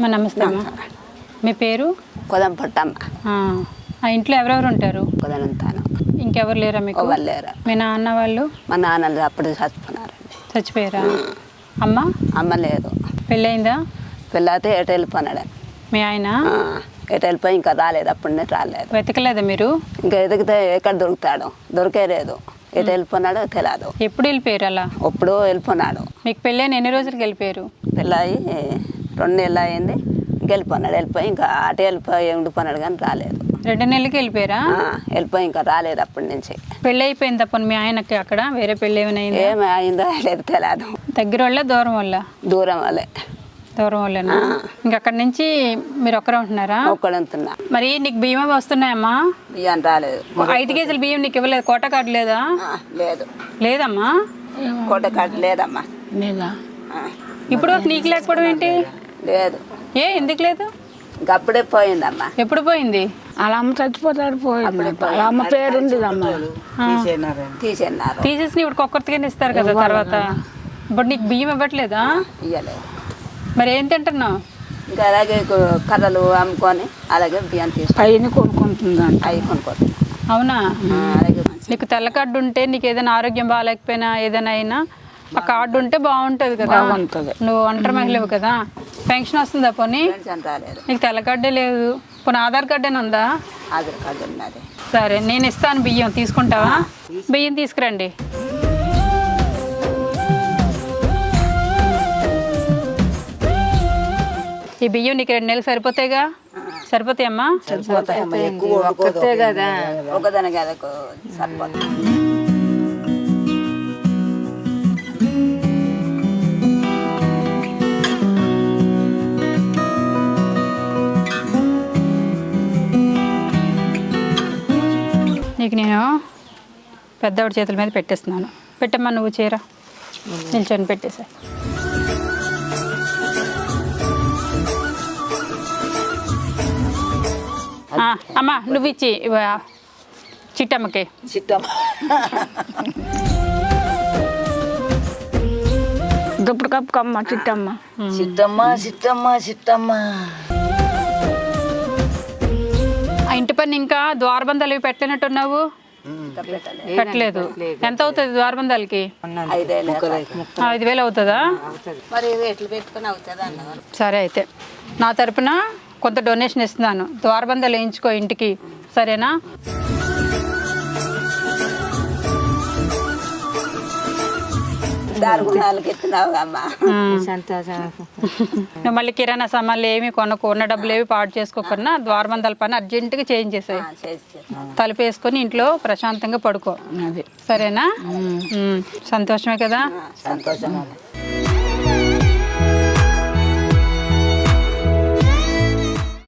నమస్తే అమ్మా. మీ పేరు? కొదం పట్టమ్మ. ఆ, ఇంట్లో ఎవరెవరు ఉంటారు? కొదనంతాను. ఇంకెవరు లేరా మీకు? వాళ్ళేరా మీ నాన్న వాళ్ళు? మా నాన్నలు అప్పుడు చచ్చిపోయినారండి. చచ్చిపోయారా? అమ్మ? అమ్మ లేదు. పెళ్ళయిందా? పిల్లయితే ఎటు వెళ్ళిపోయినాడు. మీ ఆయన? ఎటు వెళ్ళిపోయి ఇంకా రాలేదు అప్పుడే రాలేదు. వెతకలేదా మీరు? ఇంకా ఎదిగితే ఎక్కడ దొరుకుతాడు? దొరికే లేదు ఎటు వెళ్ళిపోయినాడో తెలియదు. ఎప్పుడు వెళ్ళిపోయారు అలా? ఎప్పుడో వెళ్ళిపోయినాడు. మీకు పెళ్ళైన ఎన్ని రోజులకి వెళ్ళిపోయారు? పిల్లాయి రెండు నెలలు అయింది. ఇంక వెళ్ళిపోయినాడు వెళ్ళిపోయి ఇంకా అటు వెళ్ళిపోయి ఉండిపోయినాడు కానీ రాలేదు. రెండు నెలలకి వెళ్ళిపోయారా? వెళ్ళిపోయి ఇంకా రాలేదు అప్పటి నుంచి. పెళ్ళి అయిపోయింది తప్ప మీ ఆయనకి అక్కడ? వేరే పెళ్ళి ఏమైనా అయిందా? ఏమి అయిందో లేదు తెలియదు దగ్గర వాళ్ళ దూరం వల్ల దూరం వాళ్ళే. దూరం వాళ్ళేనా? ఇంక అక్కడి నుంచి మీరు ఒక్కరే ఉంటున్నారా? ఒక్కడంతున్నా మరి నీకు బియ్యం వస్తున్నాయమ్మా? బియ్యం రాలేదు. ఐదు కేజీల బియ్యం నీకు ఇవ్వలేదు. కోట కార్డు లేదా? లేదు. లేదమ్మా? కోట కట్ట లేదమ్మా. లేదా? ఇప్పుడు నీకు లేకపోవడం ఏంటి? లేదు. ఏ ఎందుకు లేదు? ఇంకా అప్పుడే పోయిందమ్మా. ఎప్పుడు పోయింది? వాళ్ళ అమ్మ చచ్చిపోతాడు పోయింది. అమ్మ పేరు ఉండేదమ్మ తీసేసి ఇప్పుడు కొక్కరితిగానే ఇస్తారు కదా తర్వాత. ఇప్పుడు నీకు బియ్యం ఇవ్వట్లేదా? ఇయ్యలేదు. మరి ఏం తింటున్నావు? ఇంకా అలాగే కర్రలు అమ్ముకొని అలాగే బియ్యం తీసుకొని పైన కొనుక్కుంటుందంట. అవి కొనుక్కోతున్నాను అవునా? అలాగే మంచి నీకు తెల్ల కార్డు ఉంటే నీకు ఏదైనా ఆరోగ్యం బాగాలేకపోయినా ఏదైనా అయినా ఆ కార్డు ఉంటే బాగుంటుంది కదా. బాగుంటది. నువ్వు ఒంటరి మహిళవు కదా. పెన్షన్ వస్తుందా పోనీ? పెన్షన్ రాలేదు. నీకు తెల్ల కార్డే లేదు. పోనీ ఆధార్ కార్డేనా ఉందా? ఆధార్ కార్డు ఉన్నది. సరే నేను ఇస్తాను బియ్యం. తీసుకుంటావా? బియ్యం తీసుకురండి. ఈ బియ్యం నీకు రెండు నెలలు సరిపోతాయిగా? సరిపోతాయమ్మా? ఒక్కతే కదా. అదొక సరిపోతుంది నీకు నేను పెద్దవాడి చేతుల మీద పెట్టేస్తున్నాను. పెట్టమ్మా నువ్వు చీర. నిల్చొని పెట్టేసా. అమ్మా నువ్వు ఇచ్చి చిట్టమ్మకి. దుప్పుడు కప్పుకమ్మ చిట్టమ్మ. చిట్టమ్మ చిట్టమ్మ చిట్టమ్మ. ఆ ఇంటి పని ఇంకా ద్వారబంధాలు ఇవి పెట్టినట్టున్నావు పెట్టలేదు. ఎంత అవుతుంది ద్వారబంధాలకి ఐదు వేలు అవుతుందా? సరే అయితే. నా తరపున కొంత డొనేషన్ ఇస్తున్నాను. ద్వారబంధాలు వేయించుకో ఇంటికి. సరేనా? దారుగుణాలకి ఎత్తున్నావు అమ్మా నువ్వు మళ్ళీ కిరాణా సామాన్లు ఏమి కొనకు ఉన్న డబ్బులు ఏమి పాడు చేసుకోకుండా ద్వారబంధాల పని అర్జెంటుగా చేంజ్ చేసాయి. తలుపు వేసుకొని ఇంట్లో ప్రశాంతంగా పడుకో. అది. సరేనా? సంతోషమే కదా? సంతోషం